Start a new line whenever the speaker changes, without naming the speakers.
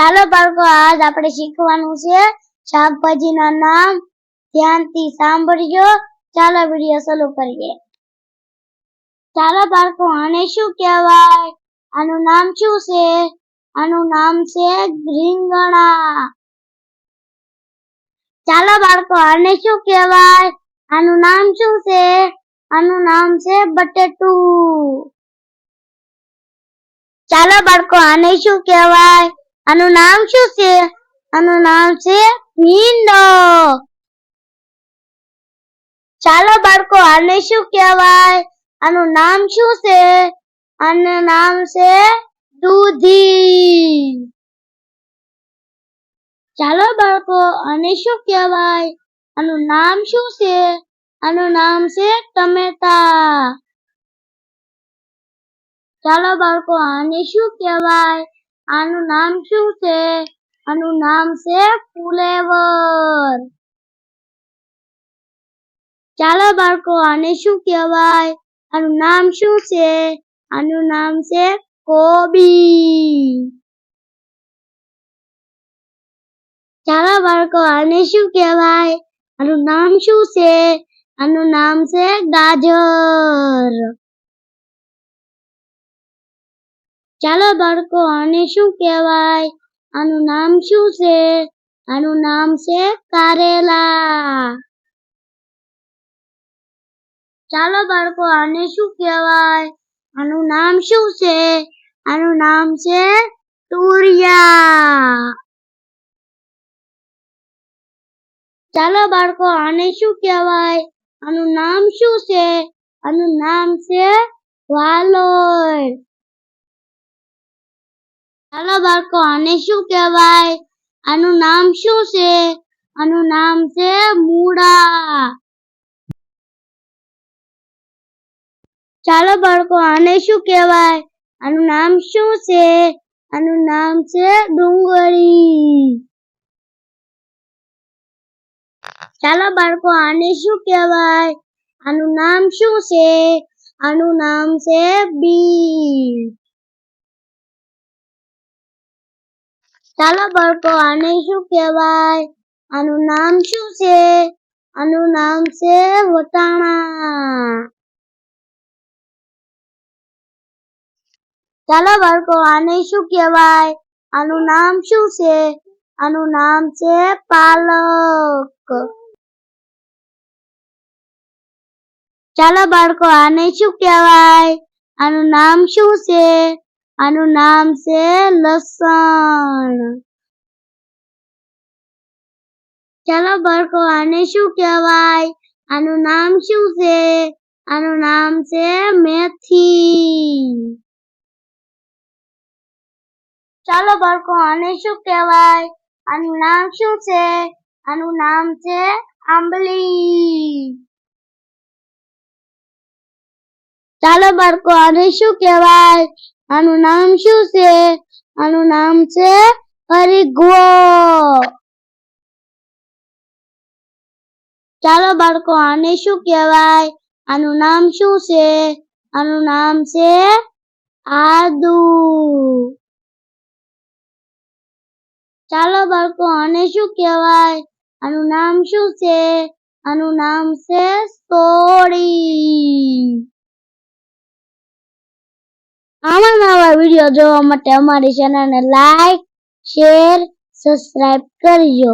ચાલો બાળકો, આજ આપણે શીખવાનું છે શાકભાજીના નામ. ધ્યાનથી સાંભળજો. ચાલો વીડિયો શરૂ કરીએ. ચાલો બાળકો, આને શું કહેવાય? આનું નામ શું છે? આનું નામ છે રીંગણા. ચાલો બાળકો, આને શું કહેવાય? આનું નામ શું છે? આનું નામ છે બટેટું. ચાલો બાળકો, આને શું કહેવાય? આનું નામ શું છે? આનું નામ છે ભીંડો ચાલો બાળકો, આને શું કહેવાય? આનું નામ શું છે? આનું નામ છે દૂધી. ચાલો બાળકો, આને શું કહેવાય? આનું નામ શું છે? આનું નામ છે ટમેટા. ચાલો બાળકો, આને શું કહેવાય? આનું નામ શું છે? આનું નામ છે ફુલેવર. ચાલો બાળકો, આને શું કહેવાય? આનું નામ શું છે? આનું નામ છે કોબી. ચાલો બાળકો, આને શું કહેવાય? આનું નામ શું છે? આનું નામ છે ગાજર. ચાલો બાળકો, આને શું કહેવાય? આનું નામ શું છે? આનું નામ છે કારેલા. ચાલો બાળકો, આને શું કહેવાય? આનું નામ શું છે? આનું નામ છે તુરિયા. ચાલો બાળકો, આને શું કહેવાય? આનું નામ શું છે? આનું નામ છે વાલોળ ચાલો બાળકો, આને શું કહેવાય? આનું નામ શું છે? આનું નામ છે મૂળા. ચાલો બાળકો, આને શું કહેવાય? આનું નામ શું છે? આનું નામ છે ડુંગળી. ચાલો બાળકો, આને શું કહેવાય? આનું નામ શું છે? આનું નામ છે બીટ ચાલો બાળકો, આને શું કહેવાય? આનું નામ શું છે? આનું નામ છે વટાણા. ચાલો બાળકો, આને શું કહેવાય? આનું નામ શું છે? આનું નામ છે પાલક. ચાલો બાળકો, આને શું કહેવાય? આનું નામ શું છે? આનું નામ છે લસણ. ચાલો બાળકો, આને શું કહેવાય? આનું નામ શું છે? આનું નામ છે મેથી ચાલો બાળકો, આને શું કહેવાય? આનું નામ શું છે? આનું નામ છે આંબલી. ચાલો બાળકો, આને શું કહેવાય? આનું નામ શું છે? આનું નામ છે હરિગવો ચાલો બાળકો, આને શું કહેવાય? આનું નામ શું છે? આનું નામ છે આદુ. ચાલો બાળકો, આને શું કહેવાય? આનું નામ શું છે? આનું નામ છે સોડી આવા નવા વીડિયો જોવા માટે અમારી ચેનલને લાઈક શેર સબસ્ક્રાઇબ કરજો.